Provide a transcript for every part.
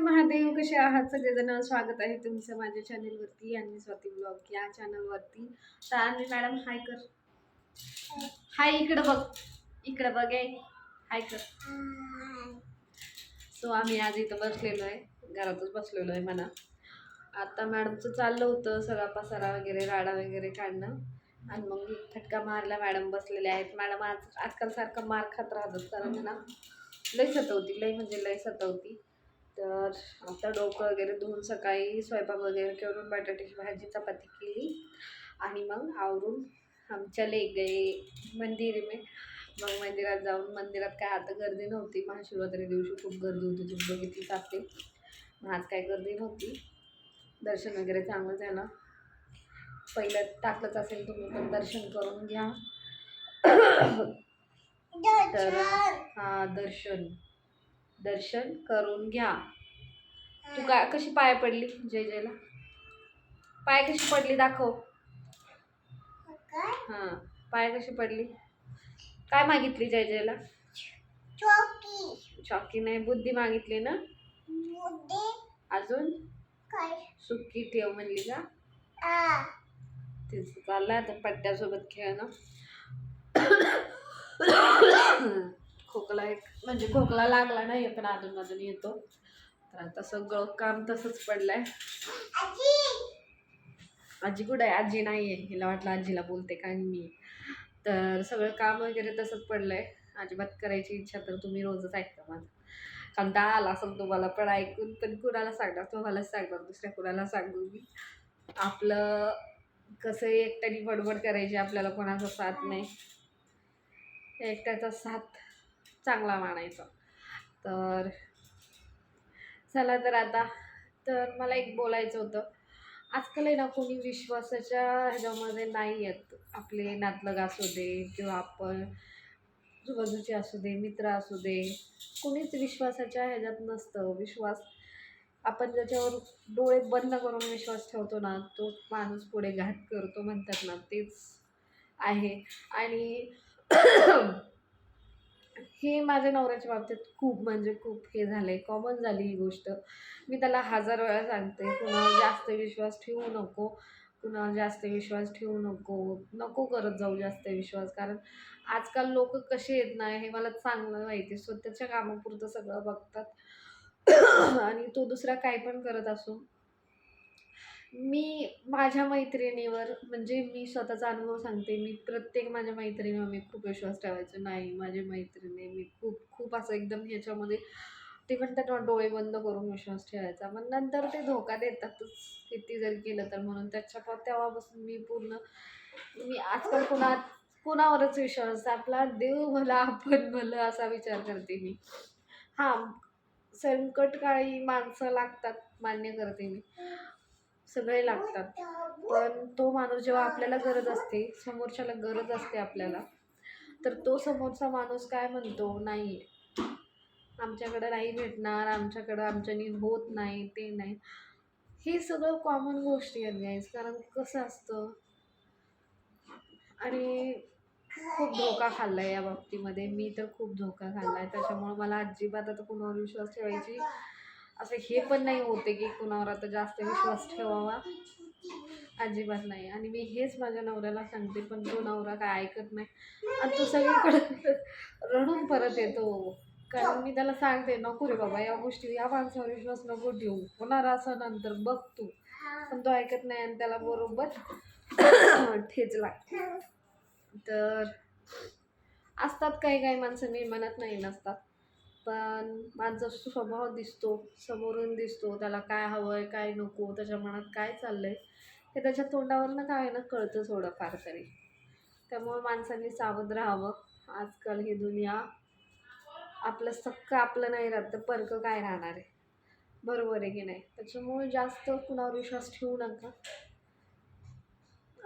महादेव कसे आहात? सगळेजण स्वागत आहे तुमचं माझ्या चॅनलवरती आणि स्वाती ब्लॉग या चॅनलवरती तर आणि मॅडम हाय कर. हाय इकडं बघ. इकडं बघ आहे हाय कर. सो आम्ही आज इथं बसलेलो आहे. घरातच बसलेलो आहे म्हणा. आता मॅडमचं चाललं होतं सगळा पसारा वगैरे राडा वगैरे काढणं. आणि मग फटका मारला मॅडम बसलेले आहेत. मॅडम आज आजकाल सारखं मार खात राहतात कारण म्हणा. ना लई सतवती लई म्हणजे लई सतवती. तर आता डोकं वगैरे धुवून सकाळी स्वयंपाक वगैरे करून बटाट्याची भाजी चपाती केली. आणि मग आवरून हम चले गए मंदिर में मग मंदिरात जाऊन मंदिरात काय आता गर्दी नव्हती. महाशिवरात्री दिवशी खूप गर्दी होती. तुम्ही बघितलीच असेल. मग आज काय गर्दी नव्हती. दर्शन वगैरे चांगलं झालं. पहिलं टाकलंच असेल तुम्ही पण दर्शन करून घ्या. तर हा दर्शन. दर्शन करून घ्या. तू काय कशी पाय पडली जय जयला पाय कशी पडली दाखव. हा पाय कशी पडली? काय मागितली जय जयला चॉकी नाही बुद्धी मागितली ना? अजून? सुक्की ठेव म्हणली का? तेच चाललंय आता पट्ट्यासोबत खेळणं. खोकला एक म्हणजे खोकला लागला नाही पण अजून अजून येतो. तर आता सगळं काम तसंच पडलंय. आजी! कुठं आहे? आजी नाही आहे. हिला वाटलं आजीला बोलते काय मी? तर सगळं काम वगैरे तसंच पडलंय. अजिबात करायची इच्छा तर तुम्ही रोजच ऐकता माझं. कंटाळा आला असेल तुम्हाला पण ऐकून पण कुणाला सांगणार? तुम्हालाच सांगणार दुसऱ्या कुणाला सांगू मी? आपलं कसं एकट्याने बडबड करायची आपल्याला कोणाचा साथ नाही. एकट्याचा साथ चांगला मानायचा. तर चला तर आता. तर मला एक बोलायचं होतं. आजकाल आहे ना कोणी विश्वासाच्या ह्याच्यामध्ये नाही आहेत आपले नातलग असू दे किंवा आपण आजूबाजूचे असू दे मित्र असू दे कोणीच विश्वासाच्या ह्याच्यात नसतं. विश्वास आपण ज्याच्यावर डोळे बंद करून विश्वास ठेवतो ना तो माणूस पुढे घात करतो म्हणतात ना तेच आहे. आणि हे माझ्या नवऱ्याच्या बाबतीत खूप म्हणजे खूप हे झालं आहे कॉमन झाली ही गोष्ट. मी त्याला हजार वेळा सांगते कुणावर जास्त विश्वास ठेवू नको कुणावर जास्त विश्वास ठेवू नको नको करत जाऊ जास्त विश्वास. कारण आजकाल लोक कसे येत नाही हे मला चांगलं माहिती स्वतःच्या कामापुरतं सगळं बघतात. आणि तो दुसरा काय पण करत असो मी माझ्या मैत्रिणीवर म्हणजे मी स्वतःचा अनुभव सांगते. मी प्रत्येक माझ्या मैत्रिणीवर मी खूप विश्वास ठेवायचो. नाही माझी मैत्रिणी मी खूप खूप असं एकदम ह्याच्यामध्ये ते म्हणतात ना डोळे बंद करून विश्वास ठेवायचा. मग नंतर ते धोका देतातच किती जर केलं तर म्हणून त्याच्या तेव्हापासून मी पूर्ण मी आजकाल कुणा कुणावरच विश्वास आपला देव भला आपण भलं असा विचार करते मी. हां संकटकाळी माणसं लागतात मान्य करते मी. सगळे लागतात. पण तो माणूस जेव्हा आपल्याला गरज असते समोरच्याला गरज असते आपल्याला तर तो समोरचा माणूस काय म्हणतो? नाही. आमच्याकडं नाही भेटणार आमच्याकडं आमच्यानी होत नाही ते नाही. हे सगळं कॉमन गोष्टी आहेत गाईज कारण कसं असतं? आणि खूप धोका खाल्ला आहे या बाबतीमध्ये. मी तर खूप धोका खाल्ला आहे त्याच्यामुळं मला अजिबात आता कुणावर विश्वास ठेवायची असं हे पण नाही होते की कुणावर आता जास्त विश्वास ठेवावा. अजिबात नाही. आणि मी हेच माझ्या नवऱ्याला सांगते पण तो नवरा काय ऐकत नाही. आणि तो सगळीकडे रडून परत येतो. कारण मी त्याला सांगते नको रे बाबा या गोष्टी या माणसावर विश्वास नको ठेवू. होणार असं नंतर बघ तू. पण तो ऐकत नाही आणि त्याला बरोबर ठेच लागते. तर असतात काही काही माणसं मी म्हणत नाही नसतात. पण माझा स्वभाव दिसतो समोरून दिसतो त्याला काय हवं आहे काय नको त्याच्या मनात काय चाललं आहे हे त्याच्या तोंडावरनं काय ना कळतं थोडंफार तरी. त्यामुळं माणसांनी सावध राहावं. आजकाल ही दुनिया आपलं सक्क आपलं नाही राहत तर परकं काय राहणार आहे? बरोबर आहे की नाही? त्याच्यामुळे जास्त कुणावर विश्वास ठेवू नका.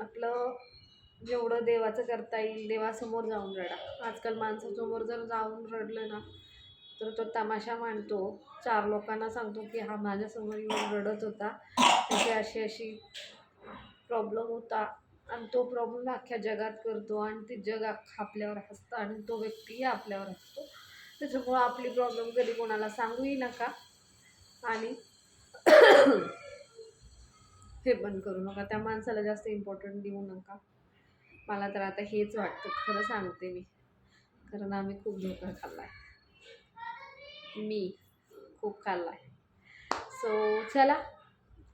आपलं जेवढं देवाचं करता येईल देवासमोर जाऊन रडा. आजकाल माणसासमोर जर जाऊन रडलं ना तर तो तमाशा मांडतो. चार लोकांना सांगतो की हा माझ्यासमोर येऊन रडत होता. त्याची अशी अशी प्रॉब्लेम होता. आणि तो प्रॉब्लेम अख्ख्या जगात करतो आणि ते जग अख्खा आपल्यावर हसतं आणि तो व्यक्तीही आपल्यावर हसतो. त्याच्यामुळं आपली प्रॉब्लेम कधी कोणाला सांगूही नका. आणि हे पण करू नका. त्या माणसाला जास्त इम्पॉर्टंट देऊ नका. मला तर आता हेच वाटतं. खरं सांगते मी. कारण आम्ही खूप धोका खाल्ला आहे मी खूप खाल्ला आहे सो चला.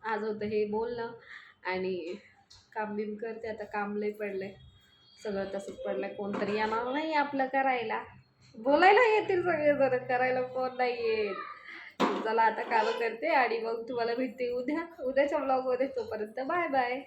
आज होतं हे बोलणं आणि काम बिम करते. आता काम लय आहे सगळं तसंच पडलं आहे कोणतरी येणार नाही आपलं करायला. बोलायला येतील सगळे जण करायला कोण नाही येत चला आता कामं करते आणि मग तुम्हाला भेटते उद्या. उद्याच्या ब्लॉगमध्ये तोपर्यंत बाय बाय.